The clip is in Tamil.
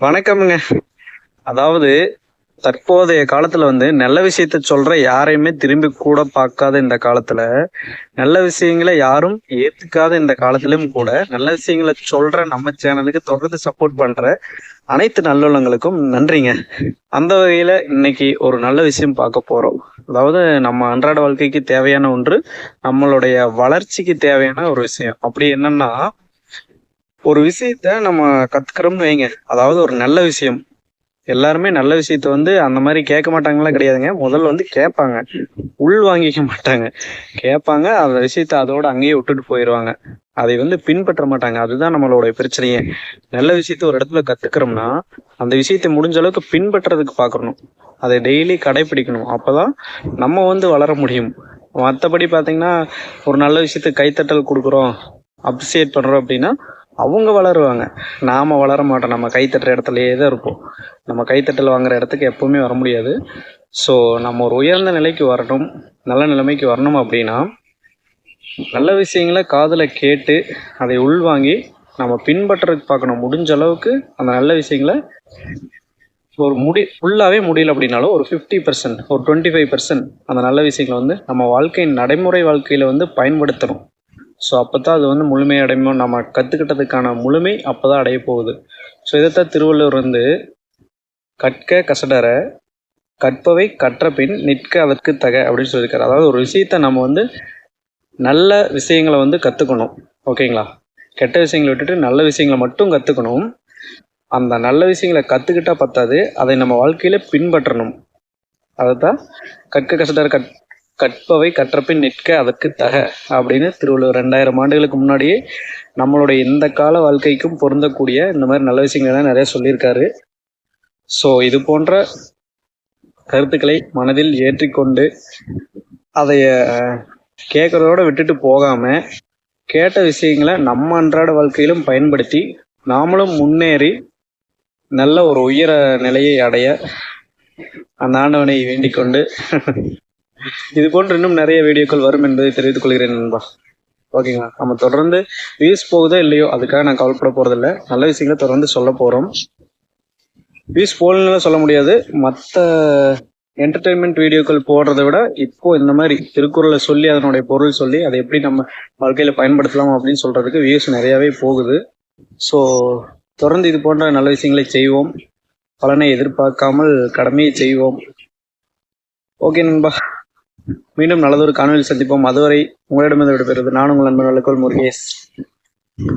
வணக்கம்ங்க. அதாவது தற்போதைய காலத்துல வந்து நல்ல விஷயத்த சொல்ற யாரையுமே திரும்பி கூட பார்க்காத இந்த காலத்துல நல்ல விஷயங்களை யாரும் ஏத்துக்காத இந்த காலத்திலும் கூட நல்ல விஷயங்களை சொல்ற நம்ம சேனலுக்கு தொடர்ந்து சப்போர்ட் பண்ற அனைத்து நல்லுள்ளங்களுக்கும் நன்றிங்க. அந்த வகையில இன்னைக்கு ஒரு நல்ல விஷயம் பார்க்க போறோம். அதாவது நம்ம அன்றாட வாழ்க்கைக்கு தேவையான ஒன்று நம்மளுடைய வளர்ச்சிக்கு தேவையான ஒரு விஷயம். அப்படி என்னன்னா ஒரு விஷயத்த நம்ம கத்துக்கிறோம்னு வைங்க. அதாவது ஒரு நல்ல விஷயம். எல்லாருமே நல்ல விஷயத்த வந்து அந்த மாதிரி கேட்க மாட்டாங்களா கிடையாதுங்க. முதல்ல வந்து கேட்பாங்க. உள் வாங்கிக்க மாட்டாங்க. கேட்பாங்க. அந்த விஷயத்த அதோட அங்கேயே விட்டுட்டு போயிடுவாங்க அதை வந்து பின்பற்ற மாட்டாங்க. அதுதான் நம்மளோட பிரச்சனையே. நல்ல விஷயத்த ஒரு இடத்துல கத்துக்கிறோம்னா அந்த விஷயத்தை முடிஞ்ச அளவுக்கு பின்பற்றுறதுக்கு பார்க்கணும். அதை டெய்லி கடைபிடிக்கணும் அப்பதான் நம்ம வந்து வளர முடியும். மற்றபடி பார்த்தீங்கன்னா ஒரு நல்ல விஷயத்துக்கு கைத்தட்டல் கொடுக்குறோம் அப்ரிசியேட் பண்றோம் அப்படின்னா அவங்க வளருவாங்க. நாம் வளர மாட்டோம். நம்ம கைத்தட்டுற இடத்துலையே தான் இருப்போம். நம்ம கைத்தட்டல் வாங்குற இடத்துக்கு எப்போவுமே வர முடியாது. ஸோ நம்ம ஒரு உயர்ந்த நிலைக்கு வரணும் நல்ல நிலைமைக்கு வரணும் அப்படின்னா நல்ல விஷயங்களை காதில் கேட்டு அதை உள்வாங்கி நம்ம பின்பற்றுறதுக்கு பார்க்கணும். முடிஞ்ச அளவுக்கு அந்த நல்ல விஷயங்களை ஒரு முடி ஃபுல்லாகவே முடியல அப்படின்னாலும் ஒரு ஃபிஃப்டி பர்சன்ட் ஒரு டுவெண்ட்டி ஃபைவ் பர்சன்ட் அந்த நல்ல விஷயங்களை வந்து நம்ம வாழ்க்கையின் நடைமுறை வாழ்க்கையில் வந்து பயன்படுத்தணும். ஸோ அப்போ தான் அது வந்து முழுமை அடையும் நம்ம கற்றுக்கிட்டதுக்கான முழுமை அப்போ தான் அடைய போகுது. ஸோ இதைத்தான் திருவள்ளுவர் வந்து கற்க கசடர கற்பவை கற்ற பின் நிற்க அதற்கு தக அப்படின்னு சொல்லியிருக்காரு. அதாவது ஒரு விஷயத்த நம்ம வந்து நல்ல விஷயங்களை வந்து கற்றுக்கணும் ஓகேங்களா? கெட்ட விஷயங்களை விட்டுட்டு நல்ல விஷயங்களை மட்டும் கற்றுக்கணும் அந்த நல்ல விஷயங்களை கற்றுக்கிட்டா பத்தாது. அதை நம்ம வாழ்க்கையில் பின்பற்றணும். அதை தான் கற்க கசடர கற் கற்பவை கற்றப்பின் நிற்க அதற்கு தக அப்படின்னு திருவள்ளுவர் ரெண்டாயிரம் ஆண்டுகளுக்கு முன்னாடியே நம்மளுடைய இந்த கால வாழ்க்கைக்கும் பொருந்தக்கூடிய இந்த மாதிரி நல்ல விஷயங்கள்லாம் நிறைய சொல்லியிருக்காரு. ஸோ இது போன்ற கருத்துக்களை மனதில் ஏற்றிக்கொண்டு அதைய கேட்கறதோட விட்டுட்டு போகாம கேட்ட விஷயங்களை நம்ம அன்றாட வாழ்க்கையிலும் பயன்படுத்தி நாமளும் முன்னேறி நல்ல ஒரு உயர நிலையை அடைய அந்த ஆண்டவனை வேண்டிக் கொண்டு இது போன்று இன்னும் நிறைய வீடியோக்கள் வரும் என்பதை தெரிவித்துக் கொள்கிறேன் நண்பா. ஓகேங்களா? நம்ம தொடர்ந்து வியூஸ் போகுதோ இல்லையோ அதுக்காக நான் கவலைப்பட போறதில்ல. நல்ல விஷயங்களை தொடர்ந்து சொல்ல போறோம். வியூஸ் போகலன்னு சொல்ல முடியாது. மற்ற என்டர்டெயின்மெண்ட் வீடியோக்கள் போடுறத விட இப்போ இந்த மாதிரி திருக்குறளை சொல்லி அதனுடைய பொருள் சொல்லி அதை எப்படி நம்ம வாழ்க்கையில பயன்படுத்தலாம் அப்படின்னு சொல்றதுக்கு வியூஸ் நிறையாவே போகுது. ஸோ தொடர்ந்து இது போன்ற நல்ல விஷயங்களை செய்வோம். பலனை எதிர்பார்க்காமல் கடமையை செய்வோம். ஓகே நண்பா. மீண்டும் நல்லதொரு காணொலி சந்திப்போம். அதுவரை உங்களிடமிருந்து விடைபெறுவது நான் உங்கள் நண்பர்களுக்குள் முருகேஷ்.